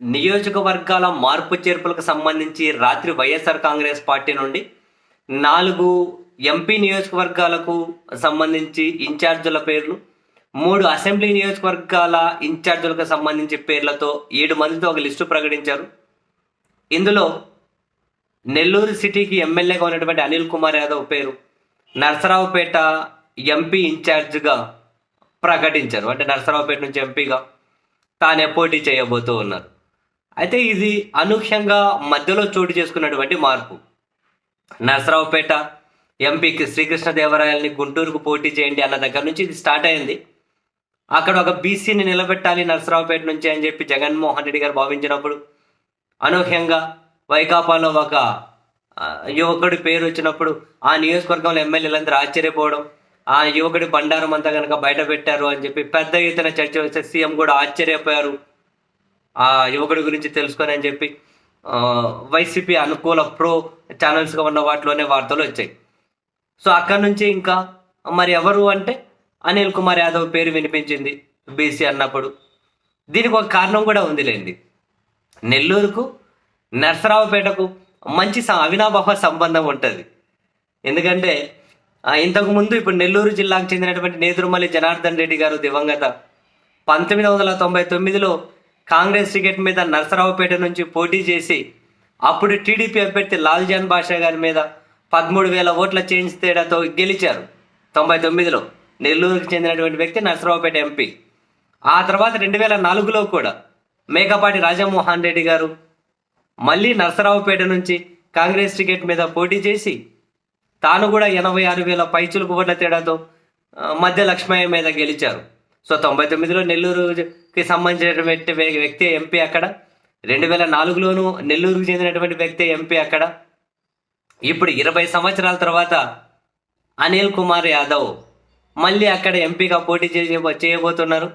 నియోజకవర్గాల మార్పు చేర్పులకు సంబంధించి రాత్రి వైఎస్ఆర్ కాంగ్రెస్ పార్టీ నుండి నాలుగు ఎంపీ నియోజకవర్గాలకు సంబంధించి ఇన్ఛార్జీల పేర్లు మూడు అసెంబ్లీ నియోజకవర్గాల ఇన్ఛార్జీలకు సంబంధించి పేర్లతో ఏడు మందితో ఒక లిస్టు ప్రకటించారు. ఇందులో నెల్లూరు సిటీకి ఎమ్మెల్యేగా ఉన్నటువంటి అనిల్ కుమార్ యాదవ్ పేరు నరసరావుపేట ఎంపీ ఇన్ఛార్జ్గా ప్రకటించారు. అంటే నరసరావుపేట నుంచి ఎంపీగా తానే పోటీ చేయబోతూ ఉన్నారు. అయితే ఇది అనూహ్యంగా మధ్యలో చోటు చేసుకున్నటువంటి మార్పు. నరసరావుపేట ఎంపీకి శ్రీకృష్ణదేవరాయల్ని గుంటూరుకు పోటీ చేయండి అన్న దగ్గర నుంచి ఇది స్టార్ట్ అయింది. అక్కడ ఒక బీసీని నిలబెట్టాలి నరసరావుపేట నుంచి అని చెప్పి జగన్మోహన్ రెడ్డి గారు భావించినప్పుడు అనూహ్యంగా వైకాపాలో ఒక యువకుడి పేరు వచ్చినప్పుడు ఆ నియోజకవర్గంలో ఎమ్మెల్యేలందరూ ఆశ్చర్యపోవడం ఆ యువకుడి బండారం అంతా కనుక బయట పెట్టారు అని చెప్పి పెద్ద ఎత్తున చర్చ వస్తే సీఎం కూడా ఆశ్చర్యపోయారు. ఆ యువకుడి గురించి తెలుసుకొని అని చెప్పి వైసీపీ అనుకూల ప్రో ఛానల్స్గా ఉన్న వాటిలోనే వార్తలు వచ్చాయి. సో అక్కడ నుంచి ఇంకా మరి ఎవరు అంటే అనిల్ కుమార్ యాదవ్ పేరు వినిపించింది బీసీ అన్నప్పుడు. దీనికి ఒక కారణం కూడా ఉందిలేండి. నెల్లూరుకు నర్సరావుపేటకు మంచి అవినాభావ సంబంధం ఉంటుంది. ఎందుకంటే ఇంతకుముందు ఇప్పుడు నెల్లూరు జిల్లాకు చెందినటువంటి నేదురుమల్లి జనార్దన్ రెడ్డి గారు దివంగత పంతొమ్మిది వందల తొంభై తొమ్మిదిలో కాంగ్రెస్ టికెట్ మీద నరసరావుపేట నుంచి పోటీ చేసి అప్పుడు టీడీపీ అభ్యర్థి లాల్జాన్ బాషా గారి మీద పదమూడు వేల ఓట్ల చేంజ్ తేడాతో గెలిచారు. తొంభై తొమ్మిదిలో నెల్లూరుకు చెందినటువంటి వ్యక్తి నరసరావుపేట ఎంపీ. ఆ తర్వాత రెండు వేల నాలుగులో కూడా మేకపాటి రాజమోహన్ రెడ్డి గారు మళ్ళీ నరసరావుపేట నుంచి కాంగ్రెస్ టికెట్ మీద పోటీ చేసి తాను కూడా ఎనభై ఆరు వేల పైచులకు ఓట్ల తేడాతో మధ్య లక్ష్మయ్య మీద గెలిచారు. సో తొంభై తొమ్మిదిలో నెల్లూరుకి సంబంధించినటువంటి వ్యక్తి ఎంపీ అక్కడ. రెండు వేల నాలుగులోనూ నెల్లూరుకు చెందినటువంటి వ్యక్తి ఎంపీ అక్కడ. ఇప్పుడు ఇరవై సంవత్సరాల తర్వాత అనిల్ కుమార్ యాదవ్ మళ్ళీ అక్కడ ఎంపీగా పోటీ చేసే చేయబోతున్నారు.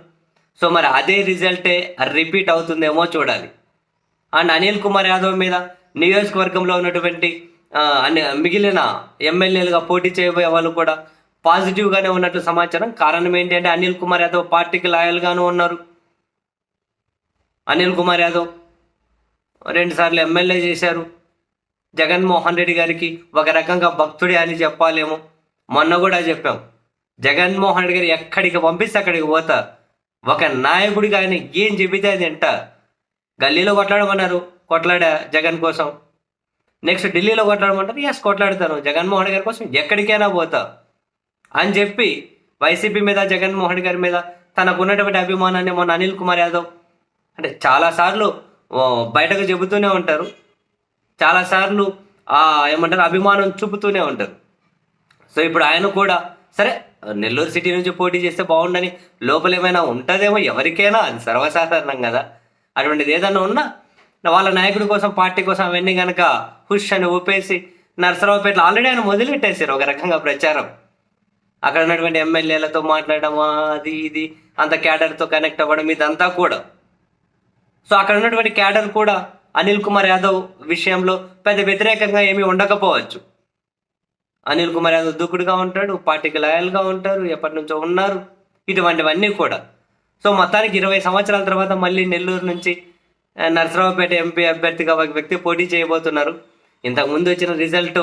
సో మరి అదే రిజల్టే రిపీట్ అవుతుందేమో చూడాలి. అండ్ అనిల్ కుమార్ యాదవ్ మీద నియోజకవర్గంలో ఉన్నటువంటి అన్ని మిగిలిన ఎమ్మెల్యేలుగా పోటీ చేయబోయే వాళ్ళు కూడా పాజిటివ్గానే ఉన్నట్టు సమాచారం. కారణం ఏంటంటే అనిల్ కుమార్ యాదవ్ పార్టీకి లాయల్గాను ఉన్నారు. అనిల్ కుమార్ యాదవ్ రెండుసార్లు ఎమ్మెల్యే చేశారు. జగన్మోహన్ రెడ్డి గారికి ఒక రకంగా భక్తుడే అని చెప్పాలేమో. మొన్న కూడా చెప్పాం. జగన్మోహన్ రెడ్డి గారు ఎక్కడికి పంపిస్తే అక్కడికి పోతా. ఒక నాయకుడికి ఆయన ఏం చెబితే అది ఎంట గల్లీలో కొట్లాడమన్నారు. కొట్లాడా జగన్ కోసం. నెక్స్ట్ ఢిల్లీలో కొట్లాడమంటారు. ఎస్ కొట్లాడతాను జగన్మోహన్ రెడ్డి గారి కోసం ఎక్కడికైనా పోతా. అని చెప్పి వైసీపీ మీద జగన్మోహన్ గారి మీద తనకు ఉన్నటువంటి అభిమానాన్ని మొన్న అనిల్ కుమార్ యాదవ్ అంటే చాలాసార్లు బయటకు చెబుతూనే ఉంటారు. చాలాసార్లు ఏమంటారు అభిమానం చూపుతూనే ఉంటారు. సో ఇప్పుడు ఆయన కూడా సరే నెల్లూరు సిటీ నుంచి పోటీ చేస్తే బాగుండని లోపల ఏమైనా ఉంటుందేమో ఎవరికైనా అది సర్వసాధారణం కదా. అటువంటిది ఏదన్నా ఉన్నా వాళ్ళ నాయకుడి కోసం పార్టీ కోసం అవన్నీ కనుక హుష్ అని ఊపేసి నరసరావుపేటలో ఆల్రెడీ ఆయన మొదలెట్టేశారు ఒక రకంగా ప్రచారం. అక్కడ ఉన్నటువంటి ఎమ్మెల్యేలతో మాట్లాడడం అది ఇది అంత క్యాడర్తో కనెక్ట్ అవ్వడం ఇదంతా కూడా. సో అక్కడ ఉన్నటువంటి క్యాడర్ కూడా అనిల్ కుమార్ యాదవ్ విషయంలో పెద్ద వ్యతిరేకంగా ఏమీ ఉండకపోవచ్చు. అనిల్ కుమార్ యాదవ్ దూకుడుగా ఉంటాడు పార్టీకి లాయల్గా ఉంటారు ఎప్పటి నుంచో ఉన్నారు ఇటువంటివన్నీ కూడా. సో మొత్తానికి ఇరవై సంవత్సరాల తర్వాత మళ్ళీ నెల్లూరు నుంచి నరసరావుపేట ఎంపీ అభ్యర్థిగా ఒక వ్యక్తి పోటీ చేయబోతున్నారు. ఇంతకుముందు వచ్చిన రిజల్ట్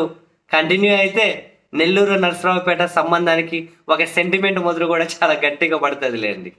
కంటిన్యూ అయితే నెల్లూరు నరసరావుపేట సంబంధానికి ఒక సెంటిమెంట్ మొదలు కూడా చాలా గట్టిగా పడుతుంది లేండి